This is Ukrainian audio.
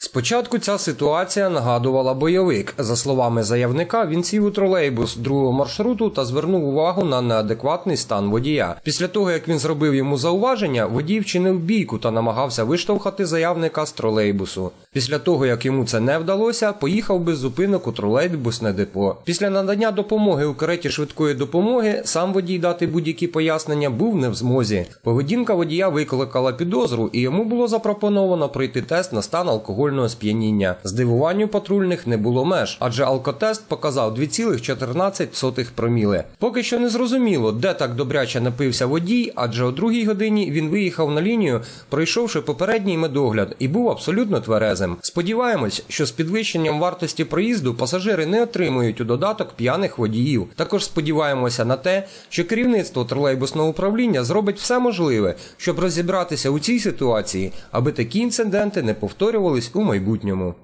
Спочатку ця ситуація нагадувала бойовик. За словами заявника, він сів у тролейбус другого маршруту та звернув увагу на неадекватний стан водія. Після того, як він зробив йому зауваження, водій вчинив бійку та намагався виштовхати заявника з тролейбусу. Після того, як йому це не вдалося, поїхав без зупинок у тролейбусне депо. Після надання допомоги у кареті швидкої допомоги сам водій дати будь-які пояснення був не в змозі. Поведінка водія викликала підозру, і йому було запропоновано пройти тест на стан алкогольного сп'яніння. Здивуванню патрульних не було меж, адже алкотест показав 2,14 проміли. Поки що не зрозуміло, де так добряче напився водій, адже о другій годині він виїхав на лінію, пройшовши попередній медогляд, і був абсолютно тверезим. Сподіваємось, що з підвищенням вартості проїзду пасажири не отримують у додаток п'яних водіїв. Також сподіваємося на те, що керівництво тролейбусного управління зробить все можливе, щоб розібратися у цій ситуації, аби такі інциденти не повторювались у майбутньому.